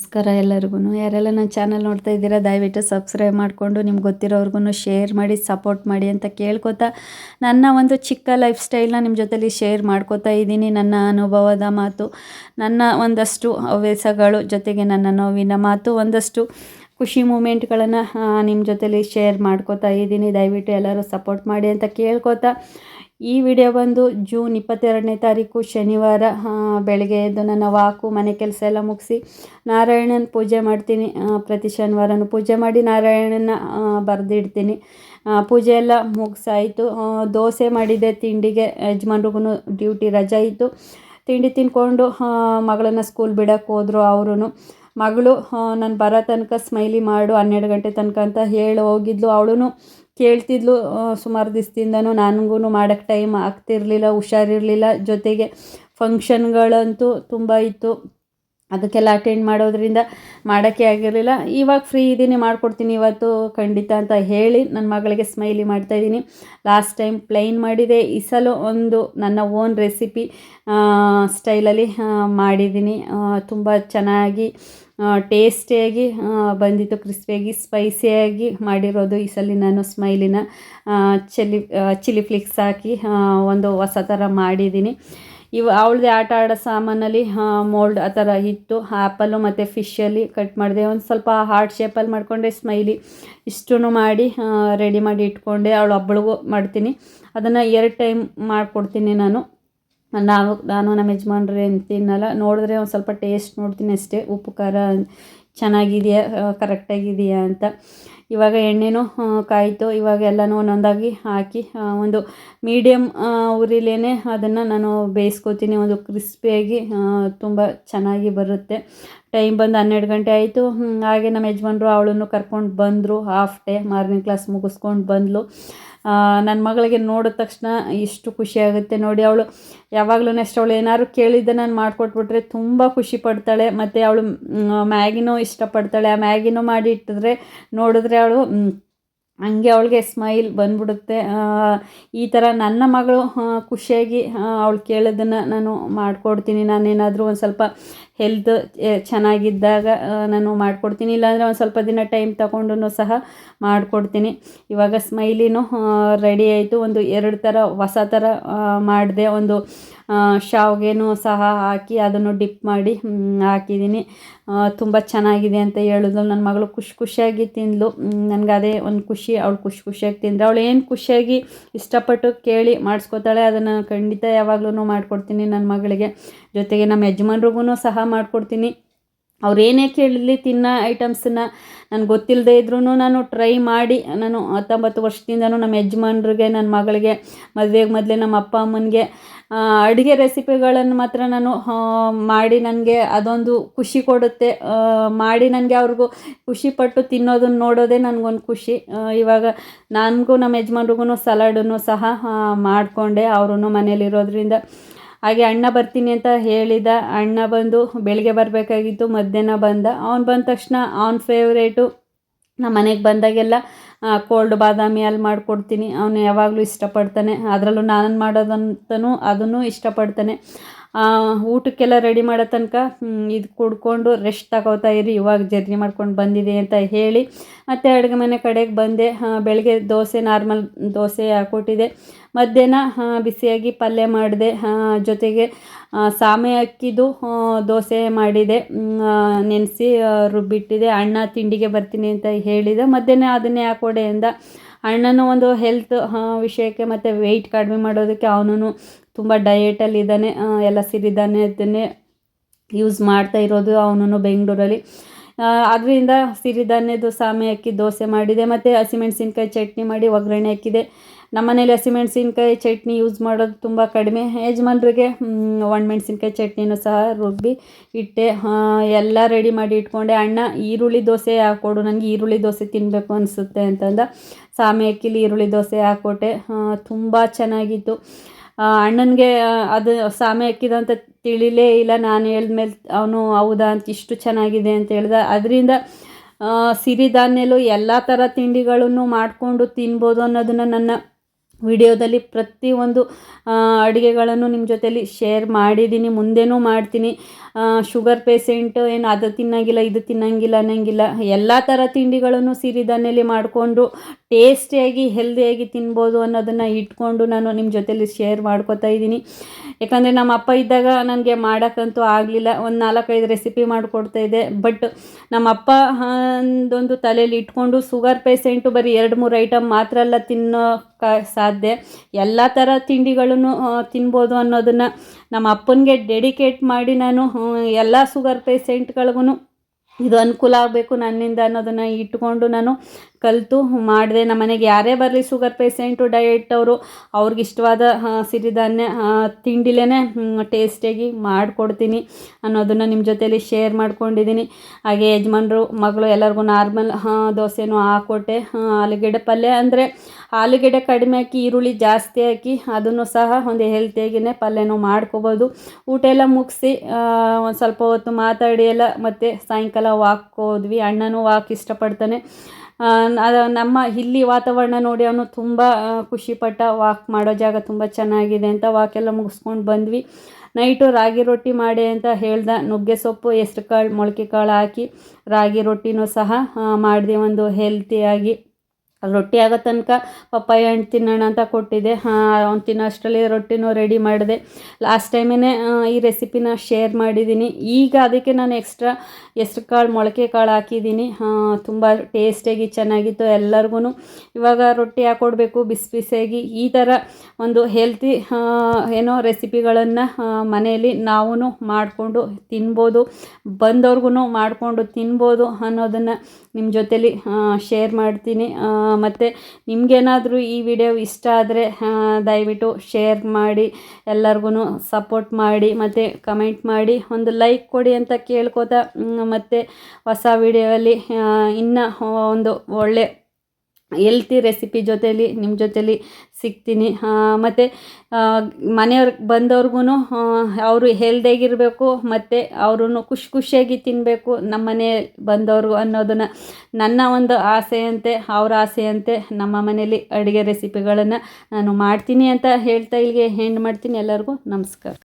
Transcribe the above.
ನಮಸ್ಕಾರ ಎಲ್ಲರಿಗೂ ಯಾರೆಲ್ಲ ನನ್ನ ಚಾನಲ್ ನೋಡ್ತಾ ಇದ್ದೀರಾ, ದಯವಿಟ್ಟು ಸಬ್ಸ್ಕ್ರೈಬ್ ಮಾಡಿಕೊಂಡು ನಿಮ್ಗೆ ಗೊತ್ತಿರೋರ್ಗು ಶೇರ್ ಮಾಡಿ ಸಪೋರ್ಟ್ ಮಾಡಿ ಅಂತ ಕೇಳ್ಕೊತಾ ನನ್ನ ಒಂದು ಚಿಕ್ಕ ಲೈಫ್ ಸ್ಟೈಲ್ನ ನಿಮ್ಮ ಜೊತೆಲಿ ಶೇರ್ ಮಾಡ್ಕೋತಾ ಇದ್ದೀನಿ. ನನ್ನ ಅನುಭವದ ಮಾತು, ನನ್ನ ಒಂದಷ್ಟು ಹವ್ಯಾಸಗಳು ಜೊತೆಗೆ ನನ್ನ ನೋವಿನ ಮಾತು, ಒಂದಷ್ಟು ಖುಷಿ ಮೂಮೆಂಟ್ಗಳನ್ನು ನಿಮ್ಮ ಜೊತೆಲಿ ಶೇರ್ ಮಾಡ್ಕೋತಾ ಇದ್ದೀನಿ. ದಯವಿಟ್ಟು ಎಲ್ಲರೂ ಸಪೋರ್ಟ್ ಮಾಡಿ ಅಂತ ಕೇಳ್ಕೊತಾ ಈ ವಿಡಿಯೋ ಬಂದು ಜೂನ್ ಇಪ್ಪತ್ತೆರಡನೇ ತಾರೀಕು ಶನಿವಾರ ಬೆಳಗ್ಗೆ ಎದ್ದು ನನ್ನ ವಾಕು ಮನೆ ಕೆಲಸ ಎಲ್ಲ ಮುಗಿಸಿ ನಾರಾಯಣನ ಪೂಜೆ ಮಾಡ್ತೀನಿ. ಪ್ರತಿ ಶನಿವಾರನೂ ಪೂಜೆ ಮಾಡಿ ನಾರಾಯಣನ ಬರೆದಿಡ್ತೀನಿ. ಪೂಜೆ ಎಲ್ಲ ಮುಗಿಸಾಯಿತು. ದೋಸೆ ಮಾಡಿದೆ ತಿಂಡಿಗೆ, ಯಜಮಾನ್ರಿಗೂ ಡ್ಯೂಟಿ ರಜೆ ಇತ್ತು. ತಿಂಡಿ ತಿನ್ಕೊಂಡು ಮಗಳನ್ನ ಸ್ಕೂಲ್ ಬಿಡೋಕ್ಕೆ ಹೋದರು ಅವರು ಮಗಳು ನಾನು ಬರೋ ತನಕ ಸ್ಮೈಲಿ ಮಾಡು, ಹನ್ನೆರಡು ಗಂಟೆ ತನಕ ಅಂತ ಹೇಳಿ, ಹೋಗಿದ್ಲು ಅವಳೂ ಕೇಳ್ತಿದ್ಲು ಸುಮಾರು ದಿವಸದಿಂದನೂ ನನಗೂ ಮಾಡೋಕ್ಕೆ ಟೈಮ್ ಆಗ್ತಿರಲಿಲ್ಲ, ಹುಷಾರಿರಲಿಲ್ಲ, ಜೊತೆಗೆ ಫಂಕ್ಷನ್ಗಳಂತೂ ತುಂಬ ಇತ್ತು. ಅದಕ್ಕೆಲ್ಲ ಅಟೆಂಡ್ ಮಾಡೋದ್ರಿಂದ ಮಾಡೋಕ್ಕೆ ಆಗಿರಲಿಲ್ಲ. ಇವಾಗ ಫ್ರೀ ಇದ್ದೀನಿ, ಮಾಡಿಕೊಡ್ತೀನಿ ಇವತ್ತು, ಖಂಡಿತ ಅಂತ ಹೇಳಿ ನನ್ನ ಮಗಳಿಗೆ ಸ್ಮೈಲಿ ಮಾಡ್ತಾಯಿದ್ದೀನಿ ಲಾಸ್ಟ್ ಟೈಮ್ ಪ್ಲೈನ್ ಮಾಡಿದೆ. ಈ ಸಲ ಒಂದು ನನ್ನ ಓನ್ ರೆಸಿಪಿ ಸ್ಟೈಲಲ್ಲಿ ಮಾಡಿದ್ದೀನಿ. ತುಂಬ ಚೆನ್ನಾಗಿ ಟೇಸ್ಟಿಯಾಗಿ ಬಂದಿತ್ತು ಕ್ರಿಸ್ಪಿಯಾಗಿ ಸ್ಪೈಸಿಯಾಗಿ ಮಾಡಿರೋದು ಈ ಸಲ ನಾನು ಸ್ಮೈಲಿನ ಚಿಲ್ಲಿ ಚಿಲ್ಲಿ ಫ್ಲಿಕ್ಸ್ ಹಾಕಿ ಒಂದು ಹೊಸ ಥರ ಮಾಡಿದ್ದೀನಿ. ಇವು ಅವಳದೇ ಆಟ ಆಡೋ ಸಾಮಾನಲ್ಲಿ ಮೋಲ್ಡ್ ಆ ಥರ ಇತ್ತು. ಆ್ಯಪಲ್ಲು ಮತ್ತು ಫಿಶಲ್ಲಿ ಕಟ್ ಮಾಡಿದೆ. ಒಂದು ಸ್ವಲ್ಪ ಹಾರ್ಟ್ ಶೇಪಲ್ಲಿ ಮಾಡಿಕೊಂಡೆ ಸ್ಮೈಲಿ ಇಷ್ಟೂ ಮಾಡಿ ರೆಡಿ ಮಾಡಿ ಇಟ್ಕೊಂಡೆ. ಅವಳು ಒಬ್ಬಳಿಗೂ ಮಾಡ್ತೀನಿ. ಅದನ್ನು ಎರಡು ಟೈಮ್ ಮಾಡಿಕೊಡ್ತೀನಿ ನಾನು. ನಾವು, ನಾನು ನಮ್ಮ ಯಜಮಾನ್ರೆ ತಿನ್ನಲ್ಲ. ನೋಡಿದ್ರೆ ಒಂದು ಸ್ವಲ್ಪ ಟೇಸ್ಟ್ ನೋಡ್ತೀನಿ ಅಷ್ಟೇ. ಉಪ್ಪು ಖಾರ ಚೆನ್ನಾಗಿದೆಯಾ ಕರೆಕ್ಟಾಗಿದೆಯಾ ಅಂತ. ಇವಾಗ ಎಣ್ಣೆನೂ ಕಾಯಿತು ಇವಾಗ ಎಲ್ಲನೂ ಒಂದೊಂದಾಗಿ ಹಾಕಿ ಒಂದು ಮೀಡಿಯಮ್ ಉರಿಲೇ ಅದನ್ನು ನಾನು ಬೇಯಿಸ್ಕೊತೀನಿ. ಒಂದು ಕ್ರಿಸ್ಪಿಯಾಗಿ ತುಂಬ ಚೆನ್ನಾಗಿ ಬರುತ್ತೆ. ಟೈಮ್ ಬಂದು ಹನ್ನೆರಡು ಗಂಟೆ ಆಯಿತು. ಹಾಗೆ ನಮ್ಮ ಯಜಮಾನ್ರು ಅವಳನ್ನು ಕರ್ಕೊಂಡು ಬಂದರು ಹಾಫ್ ಡೇ ಮಾರ್ನಿಂಗ್ ಕ್ಲಾಸ್ ಮುಗಿಸ್ಕೊಂಡು ಬಂದಳು ನನ್ನ ಮಗಳಿಗೆ ನೋಡಿದ ತಕ್ಷಣ ಇಷ್ಟು ಖುಷಿಯಾಗುತ್ತೆ ನೋಡಿ ಅವಳು. ಯಾವಾಗಲೂ ಅಷ್ಟು ಅವಳು ಏನಾದ್ರು ಕೇಳಿದ್ದೆ ನಾನು ಮಾಡಿಕೊಟ್ಬಿಟ್ರೆ ತುಂಬ ಖುಷಿ ಪಡ್ತಾಳೆ. ಮತ್ತು ಅವಳು ಮ್ಯಾಗಿನೂ ಇಷ್ಟಪಡ್ತಾಳೆ. ಆ ಮ್ಯಾಗಿನೂ ಮಾಡಿ ಇಟ್ಟಿದ್ರೆ ನೋಡಿದ್ರೆ ಅವಳು ಹಂಗೆ ಅವಳಿಗೆ ಸ್ಮೈಲ್ ಬಂದ್ಬಿಡುತ್ತೆ. ಈ ಥರ ನನ್ನ ಮಗಳು ಖುಷಿಯಾಗಿ ಅವಳು ಕೇಳೋದನ್ನು ನಾನು ಮಾಡಿಕೊಡ್ತೀನಿ. ನಾನೇನಾದರೂ ಒಂದು ಸ್ವಲ್ಪ ಹೆಲ್ತ್ ಚೆನ್ನಾಗಿದ್ದಾಗ ನಾನು ಮಾಡಿಕೊಡ್ತೀನಿ. ಇಲ್ಲಾಂದರೆ ಒಂದು ಸ್ವಲ್ಪ ದಿನ ಟೈಮ್ ತಗೊಂಡು ಸಹ ಮಾಡಿಕೊಡ್ತೀನಿ. ಇವಾಗ ಸ್ಮೈಲಿನೂ ರೆಡಿ ಆಯಿತು. ಒಂದು ಎರಡು ಥರ ಹೊಸ ಥರ ಮಾಡಿದೆ. ಒಂದು ಶಾವ್ಗೆನೂ ಸಹ ಹಾಕಿ ಅದನ್ನು ಡಿಪ್ ಮಾಡಿ ಹಾಕಿದ್ದೀನಿ ತುಂಬ ಚೆನ್ನಾಗಿದೆ ಅಂತ ಹೇಳಿದ್ಲು. ನನ್ನ ಮಗಳು ಖುಷಿ ಖುಷಿಯಾಗಿ ತಿಂದಳು ನನಗೆ ಅದೇ ಒಂದು ಖುಷಿ. ಅವಳು ಖುಷಿ ಖುಷಿಯಾಗಿ ತಿಂದರೆ ಅವಳು ಏನು ಖುಷಿಯಾಗಿ ಇಷ್ಟಪಟ್ಟು ಕೇಳಿ ಮಾಡಿಸ್ಕೋತಾಳೆ, ಅದನ್ನು ಖಂಡಿತ ಯಾವಾಗಲೂ ಮಾಡಿಕೊಡ್ತೀನಿ ನನ್ನ ಮಗಳಿಗೆ. ಜೊತೆಗೆ ನಮ್ಮ ಯಜಮಾನ್ರಿಗೂ ಸಹ ಮಾಡಿಕೊಡ್ತೀನಿ. ಏನೇ ಕೇಳಲಿ ತಿನ್ನೋ ಐಟಮ್ಸನ್ನು ನನಗೆ ಗೊತ್ತಿಲ್ಲದೆ ಇದ್ರೂ ನಾನು ಟ್ರೈ ಮಾಡಿ, ನಾನು ಹತ್ತೊಂಬತ್ತು ವರ್ಷದಿಂದನೂ ನಮ್ಮ ಯಜಮಾನ್ರಿಗೆ ನನ್ನ ಮಗಳಿಗೆ, ಮದುವೆಗೆ ಮೊದಲೇ ನಮ್ಮ ಅಪ್ಪ ಅಮ್ಮನಿಗೆ ಅಡುಗೆ ರೆಸಿಪಿಗಳನ್ನು ಮಾತ್ರ ನಾನು ಮಾಡಿ ನನಗೆ ಅದೊಂದು ಖುಷಿ ಕೊಡುತ್ತೆ. ಮಾಡಿ ನನಗೆ ಅವ್ರಿಗೂ ಖುಷಿಪಟ್ಟು ತಿನ್ನೋದನ್ನು ನೋಡೋದೇ ನನಗೊಂದು ಖುಷಿ. ಇವಾಗ ನನಗೂ ನಮ್ಮ ಯಜಮಾನ್ರಿಗೂ ಸಲಾಡನ್ನು ಸಹ ಮಾಡಿಕೊಂಡೆ. ಅವರು ಮನೇಲಿರೋದ್ರಿಂದ ಹಾಗೆ ಅಣ್ಣ ಬರ್ತೀನಿ ಅಂತ ಹೇಳಿದ ಅಣ್ಣ ಬಂದು ಬೆಳಿಗ್ಗೆ ಬರಬೇಕಾಗಿತ್ತು, ಮಧ್ಯಾಹ್ನ ಬಂದ. ಅವ್ನು ಬಂದ ತಕ್ಷಣ ಅವ್ನ ಫೇವ್ರೇಟು ನಮ್ಮ ಮನೆಗೆ ಬಂದಾಗೆಲ್ಲ ಕೋಲ್ಡ್ ಬಾದಾಮಿ ಅಲ್ಲಿ ಮಾಡಿಕೊಡ್ತೀನಿ. ಅವನು ಯಾವಾಗಲೂ ಇಷ್ಟಪಡ್ತಾನೆ. ಅದರಲ್ಲೂ ನಾನು ಮಾಡೋದಂತನೂ ಅದನ್ನು ಇಷ್ಟಪಡ್ತಾನೆ. ಊಟಕ್ಕೆಲ್ಲ ರೆಡಿ ಮಾಡೋ ತನಕ ಇದು ಕುಡ್ಕೊಂಡು ರೆಸ್ಟ್ ತಗೋತಾ ಇರಿ, ಇವಾಗ ಜರ್ನಿ ಮಾಡ್ಕೊಂಡು ಬಂದಿದೆ ಅಂತ ಹೇಳಿ ಮತ್ತು ಅಡುಗೆ ಮನೆ ಕಡೆಗೆ ಬಂದೆ. ಬೆಳಗ್ಗೆ ದೋಸೆ ನಾರ್ಮಲ್ ದೋಸೆ ಹಾಕ್ಕೊಟ್ಟಿದೆ ಮಧ್ಯಾಹ್ನ ಬಿಸಿಯಾಗಿ ಪಲ್ಯ ಮಾಡಿದೆ. ಜೊತೆಗೆ ಸಾಮೆ ಅಕ್ಕಿದು ದೋಸೆ ಮಾಡಿದೆ. ನೆನೆಸಿ ರುಬ್ಬಿಟ್ಟಿದೆ. ಅಣ್ಣ ತಿಂಡಿಗೆ ಬರ್ತೀನಿ ಅಂತ ಹೇಳಿದೆ. ಮಧ್ಯಾಹ್ನ ಅದನ್ನೇ ಹಾಕೊಡೆ ಅಂದ ಅಣ್ಣನೂ ಒಂದು ಹೆಲ್ತ್ ವಿಷಯಕ್ಕೆ ಮತ್ತು ವೆಯ್ಟ್ ಕಡಿಮೆ ಮಾಡೋದಕ್ಕೆ ಅವನು ತುಂಬ ಡಯೆಟಲ್ಲಿದ್ದಾನೆ ಎಲ್ಲ ಸಿರಿಧಾನ್ಯದನ್ನೇ ಯೂಸ್ ಮಾಡ್ತಾ ಇರೋದು ಅವನು ಬೆಂಗಳೂರಲ್ಲಿ. ಅದರಿಂದ ಸಿರಿಧಾನ್ಯದ ಸಾಮೆ ಹಾಕಿ ದೋಸೆ ಮಾಡಿದೆ. ಮತ್ತು ಹಸಿಮೆಣಸಿನ್ಕಾಯಿ ಚಟ್ನಿ ಮಾಡಿ ಒಗ್ಗರಣೆ ಹಾಕಿದೆ. ನಮ್ಮನೇಲಿ ಹಸಿಮೆಣ್ಸಿನ್ಕಾಯಿ ಚಟ್ನಿ ಯೂಸ್ ಮಾಡೋದು ತುಂಬ ಕಡಿಮೆ. ಯಜಮಾನ್ರಿಗೆ ಒಣಮೆಣ್ಸಿನ್ಕಾಯಿ ಚಟ್ನಿನೂ ಸಹ ರುಬ್ಬಿ ಇಟ್ಟೆ. ಎಲ್ಲ ರೆಡಿ ಮಾಡಿ ಇಟ್ಕೊಂಡೆ. ಅಣ್ಣ, ಈರುಳ್ಳಿ ದೋಸೆ ಹಾಕ್ಕೊಡು ನನಗೆ ಈರುಳ್ಳಿ ದೋಸೆ ತಿನ್ನಬೇಕು ಅನಿಸುತ್ತೆ ಅಂತಂದ. ಸಾಮೆ ಅಕ್ಕಿಲಿ ಈರುಳ್ಳಿ ದೋಸೆ ಹಾಕ್ಕೊಟ್ಟೆ ತುಂಬ ಚೆನ್ನಾಗಿತ್ತು. ಅಣ್ಣನಿಗೆ ಅದು ಸಾಮೆ ಹಾಕಿದಂತ ತಿಳಿಲೇ ಇಲ್ಲ. ನಾನು ಹೇಳಿದ್ಮೇಲೆ ಅವನು, ಹೌದಾ ಅಂತ ಇಷ್ಟು ಚೆನ್ನಾಗಿದೆ ಅಂತ ಹೇಳ್ದ. ಅದರಿಂದ ಸಿರಿಧಾನ್ಯಲು ಎಲ್ಲ ಥರ ತಿಂಡಿಗಳನ್ನು ಮಾಡಿಕೊಂಡು ತಿನ್ಬೋದು ಅನ್ನೋದನ್ನು ನನ್ನ ವಿಡಿಯೋದಲ್ಲಿ ಪ್ರತಿಯೊಂದು ಅಡುಗೆಗಳನ್ನು ನಿಮ್ಮ ಜೊತೆಯಲ್ಲಿ ಶೇರ್ ಮಾಡಿದ್ದೀನಿ ಮುಂದೆನೂ ಮಾಡ್ತೀನಿ. ಶುಗರ್ ಪೇಸೆಂಟು ಏನು ಅದು ತಿನ್ನಂಗಿಲ್ಲ, ಇದು ತಿನ್ನಂಗಿಲ್ಲ ಅನ್ನಂಗಿಲ್ಲ, ಎಲ್ಲ ಥರ ತಿಂಡಿಗಳನ್ನು ಸಿರಿಧಾನ್ಯಲ್ಲಿ ಮಾಡಿಕೊಂಡು ಟೇಸ್ಟಿಯಾಗಿ, ಹೆಲ್ದಿಯಾಗಿ ತಿನ್ಬೋದು ಅನ್ನೋದನ್ನು ಇಟ್ಕೊಂಡು ನಾನು ನಿಮ್ಮ ಜೊತೆಲಿ ಶೇರ್ ಮಾಡ್ಕೋತಾ ಇದ್ದೀನಿ. ಯಾಕಂದರೆ ನಮ್ಮ ಅಪ್ಪ ಇದ್ದಾಗ ನನಗೆ ಮಾಡೋಕ್ಕಂತೂ ಆಗಲಿಲ್ಲ. ಒಂದು ನಾಲ್ಕೈದು ರೆಸಿಪಿ ಮಾಡಿಕೊಡ್ತಾ ಇದ್ದೆ. ಬಟ್ ನಮ್ಮ ಅಪ್ಪ ಒಂದೊಂದು ತಲೆಯಲ್ಲಿ ಇಟ್ಕೊಂಡು ಸುಗರ್ ಪೇಸೆಂಟು ಬರೀ ಎರಡು, ಮೂರು ಐಟಮ್ ಮಾತ್ರ ಅಲ್ಲ ಕ, ಸಾಧ್ಯ. ಎಲ್ಲ ಥರ ತಿಂಡಿಗಳನ್ನು ತಿನ್ಬೋದು ಅನ್ನೋದನ್ನು ನಮ್ಮ ಅಪ್ಪನಿಗೆ ಡೆಡಿಕೇಟ್ ಮಾಡಿ ನಾನು ಎಲ್ಲ ಸುಗರ್ ಪೇಸೆಂಟ್ಗಳಿಗೂ ಇದು ಅನುಕೂಲ ಆಗಬೇಕು ನನ್ನಿಂದ ಅನ್ನೋದನ್ನು ಇಟ್ಕೊಂಡು ನಾನು ಕಲಿತು ಮಾಡಿದೆ. ನಮ್ಮ ಮನೆಗೆ ಯಾರೇ ಬರಲಿ ಶುಗರ್ ಪೇಷೆಂಟು ಡಯಟ್ ಅವರು, ಅವ್ರಿಗೆ ಇಷ್ಟವಾದ ಸಿರಿಧಾನ್ಯ ತಿಂಡಿಲೇ ಟೇಸ್ಟಿಯಾಗಿ ಮಾಡಿಕೊಡ್ತೀನಿ ಅನ್ನೋದನ್ನು ನಿಮ್ಮ ಜೊತೆಯಲ್ಲಿ ಶೇರ್ ಮಾಡ್ಕೊಂಡಿದ್ದೀನಿ ಹಾಗೆ ಯಜಮಾನ್ರು, ಮಗಳು ಎಲ್ಲರಿಗೂ ನಾರ್ಮಲ್ ದೋಸೆನೂ ಹಾಕೊಟ್ಟೆ. ಆಲೂಗೆಡ್ಡೆ ಪಲ್ಯ ಅಂದರೆ ಆಲೂಗೆಡ್ಡೆ ಕಡಿಮೆ ಹಾಕಿ, ಈರುಳ್ಳಿ ಜಾಸ್ತಿ ಹಾಕಿ, ಅದನ್ನು ಸಹ ಒಂದು ಹೆಲ್ತಿಯಾಗಿಯೇ ಪಲ್ಯನೂ ಮಾಡ್ಕೋಬೋದು. ಊಟ ಎಲ್ಲ ಮುಗಿಸಿ ಒಂದು ಸ್ವಲ್ಪ ಹೊತ್ತು ಮಾತಾಡಿ ಎಲ್ಲ ಮತ್ತು ಸಾಯಂಕಾಲ ವಾಕ್ ಹೋದ್ವಿ. ಅಣ್ಣನೂ ವಾಕ್ ಇಷ್ಟಪಡ್ತಾನೆ. ನಮ್ಮ ಇಲ್ಲಿ ವಾತಾವರಣ ನೋಡಿ ಅವನು ತುಂಬ ಖುಷಿಪಟ್ಟ ವಾಕ್ ಮಾಡೋ ಜಾಗ ತುಂಬ ಚೆನ್ನಾಗಿದೆ ಅಂತ ವಾಕೆಲ್ಲ ಮುಗಿಸ್ಕೊಂಡು ಬಂದ್ವಿ. ನೈಟು ರಾಗಿ ರೊಟ್ಟಿ ಮಾಡಿ ಅಂತ ಹೇಳ್ದೆ, ನುಗ್ಗೆ ಸೊಪ್ಪು, ಹೆಸ್ರು ಕಾಳು, ಮೊಳಕೆ ಕಾಳು ಹಾಕಿ ರಾಗಿ ರೊಟ್ಟಿನೂ ಸಹ ಮಾಡಿದೆ ಒಂದು ಹೆಲ್ತಿಯಾಗಿ ರೊಟ್ಟಿ ಆಗೋ ತನಕ, ಪಪ್ಪಾಯ ಹಣ್ಣು ತಿನ್ನೋಣ ಅಂತ ಕೊಟ್ಟಿದ್ದೆ. ಅವ್ನು ತಿನ್ನೋ ಅಷ್ಟರಲ್ಲಿ ರೊಟ್ಟಿನೂ ರೆಡಿ ಮಾಡಿದೆ. ಲಾಸ್ಟ್ ಟೈಮೇ ಈ ರೆಸಿಪಿನ ಶೇರ್ ಮಾಡಿದ್ದೀನಿ ಈಗ ಅದಕ್ಕೆ ನಾನು ಎಕ್ಸ್ಟ್ರಾ ಹೆಸ್ರು ಕಾಳು, ಮೊಳಕೆ ಕಾಳು ಹಾಕಿದ್ದೀನಿ ತುಂಬ ಟೇಸ್ಟಿಯಾಗಿ ಚೆನ್ನಾಗಿತ್ತು ಎಲ್ಲರಿಗೂ ಇವಾಗ ರೊಟ್ಟಿ ಹಾಕ್ಕೊಡ್ಬೇಕು ಬಿಸಿ ಬಿಸಿಯಾಗಿ ಈ ಥರ ಒಂದು ಹೆಲ್ತಿ ಏನೋ ರೆಸಿಪಿಗಳನ್ನು ಮನೆಯಲ್ಲಿ ನಾವೂ ಮಾಡಿಕೊಂಡು ತಿನ್ಬೋದು. ಬಂದವ್ರಿಗೂ ಮಾಡಿಕೊಂಡು ತಿನ್ಬೋದು ಅನ್ನೋದನ್ನು ನಿಮ್ಮ ಜೊತೇಲಿ ಶೇರ್ ಮಾಡ್ತೀನಿ. ಮತ್ತು ನಿಮಗೇನಾದರೂ ಈ ವಿಡಿಯೋ ಇಷ್ಟ ಆದರೆ ದಯವಿಟ್ಟು ಶೇರ್ ಮಾಡಿ ಎಲ್ಲರಿಗೂ ಸಪೋರ್ಟ್ ಮಾಡಿ, ಮತ್ತು ಕಮೆಂಟ್ ಮಾಡಿ, ಒಂದು ಲೈಕ್ ಕೊಡಿ ಅಂತ ಕೇಳ್ಕೊತಾ ಮತ್ತು ಹೊಸ ವಿಡಿಯೋಲ್ಲಿ ಇನ್ನೂ ಒಂದು ಒಳ್ಳೆ ಎಲ್ತಿ ರೆಸಿಪಿ ಜೊತೇಲಿ ನಿಮ್ಮ ಜೊತೇಲಿ ಸಿಗ್ತೀನಿ. ಮತ್ತು ಮನೆಯವ್ರಿಗೆ ಬಂದವ್ರಿಗೂ ಅವರು ಹೆಲ್ದಿಯಾಗಿರಬೇಕು ಮತ್ತು ಅವ್ರೂ ಖುಷಿ ಖುಷಿಯಾಗಿ ತಿನ್ನಬೇಕು ನಮ್ಮ ಮನೆ ಬಂದವರು ಅನ್ನೋದನ್ನು ನನ್ನ ಒಂದು ಆಸೆಯಂತೆ, ಅವ್ರ ಆಸೆಯಂತೆ ನಮ್ಮ ಮನೆಯಲ್ಲಿ ಅಡುಗೆ ರೆಸಿಪಿಗಳನ್ನು ನಾನು ಮಾಡ್ತೀನಿ ಅಂತ ಹೇಳ್ತಾ ಇಲ್ಲಿಗೆ ಹೆಂಡ್ ಮಾಡ್ತೀನಿ. ಎಲ್ಲರಿಗೂ ನಮಸ್ಕಾರ.